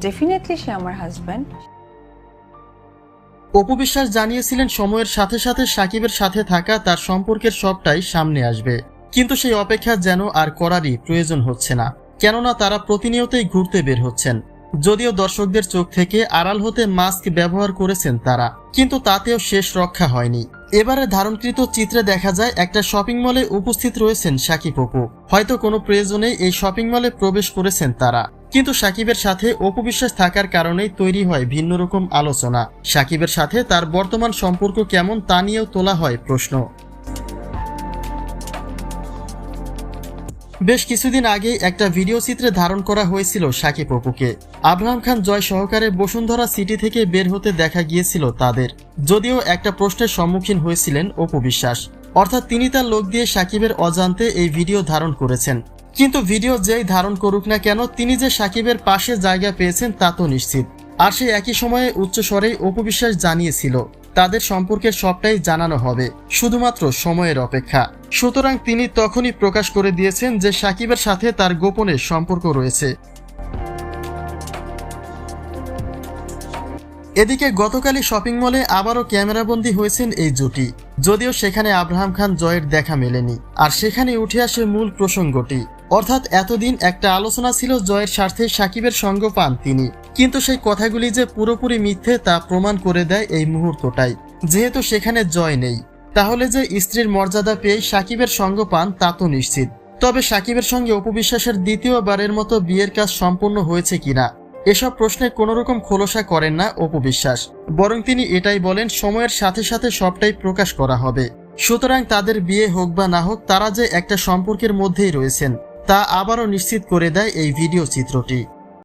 Definitely সে আমার husband Apu Biswas জানিয়েছিলেন সময়ের সাথে সাথে সাকিবের সাথে থাকা তার সম্পর্কের সবটাই সামনে আসবে। কিন্তু সেই অপেক্ষা যেন আর করারই প্রয়োজন হচ্ছে না। কেননা তারা প্রতিনিয়তই ঘুরতে বের হচ্ছেন। যদিও দর্শকদের চোখ থেকে আড়াল হতে মাস্ক ব্যবহার করেছেন তারা। কিন্তু তাতেও শেষ রক্ষা হয়নি। এবারে ধারণকৃত চিত্রে দেখা যায় একটা শপিং মলে উপস্থিত রয়েছেন সাকিব অপু। হয়তো কোনো প্রয়োজনে এই শপিং মলে প্রবেশ করেছেন তারা। কিন্তু সাকিবের সাথে অপবিশ্বাস থাকার কারণেই তৈরি হয় ভিন্ন রকম আলোচনা। সাকিবের সাথে তার বর্তমান সম্পর্ক কেমন তা নিয়েও তোলা হয় প্রশ্ন। বেশ কিছুদিন আগে একটা ভিডিও চিত্রে ধারণ করা হয়েছিল সাকিব অপুকে। আব্রাহাম খান জয় সহকারে বসুন্ধরা সিটি থেকে বের হতে দেখা গিয়েছিল তাদের। যদিও একটা প্রশ্নের সম্মুখীন হয়েছিলেন অপু বিশ্বাস। অর্থাৎ তিনি তার লোক দিয়ে সাকিবের অজান্তে এই ভিডিও ধারণ করেছেন। কিন্তু ভিডিও যেই ধারণ করুক না কেন, তিনি যে সাকিবের পাশে জায়গা পেয়েছেন তা তো নিশ্চিত। আর সে একই সময়ে উচ্চস্বরেই অপবিশ্বাস জানিয়েছিল তাদের সম্পর্কের সবটাই জানানো হবে, শুধুমাত্র সময়ের অপেক্ষা। সুতরাং তিনি তখনই প্রকাশ করে দিয়েছেন যে সাকিবের সাথে তার গোপনে সম্পর্ক রয়েছে। এদিকে গতকালই শপিং মলে আবারও ক্যামেরাবন্দি হয়েছেন এই জুটি। যদিও সেখানে আব্রাহাম খান জয়ের দেখা মেলেনি, আর সেখানে উঠে আসে মূল প্রসঙ্গটি। অর্থাৎ এতদিন একটা আলোচনা ছিল জয়ের স্বার্থে সাকিবের সঙ্গ পান তিনি। কিন্তু সেই কথাগুলি যে পুরোপুরি মিথ্যে তা প্রমাণ করে দেয় এই মুহূর্তটাই। যেহেতু সেখানে জয় নেই, তাহলে যে স্ত্রীর মর্যাদা পেয়ে সাকিবের সঙ্গ পান তা তো নিশ্চিত। তবে সাকিবের সঙ্গে অপবিশ্বাসের দ্বিতীয়বারের মতো বিয়ের কাজ সম্পূর্ণ হয়েছে কিনা, এসব প্রশ্নে কোনো রকম খোলসা করেন না অপবিশ্বাস। বরং তিনি এটাই বলেন, সময়ের সাথে সাথে সবটাই প্রকাশ করা হবে। সুতরাং তাদের বিয়ে হোক বা না হোক, তারা যে একটা সম্পর্কের মধ্যেই রয়েছেন, তা আবারও নিশ্চিত করে দেয় এই ভিডিও চিত্রটি।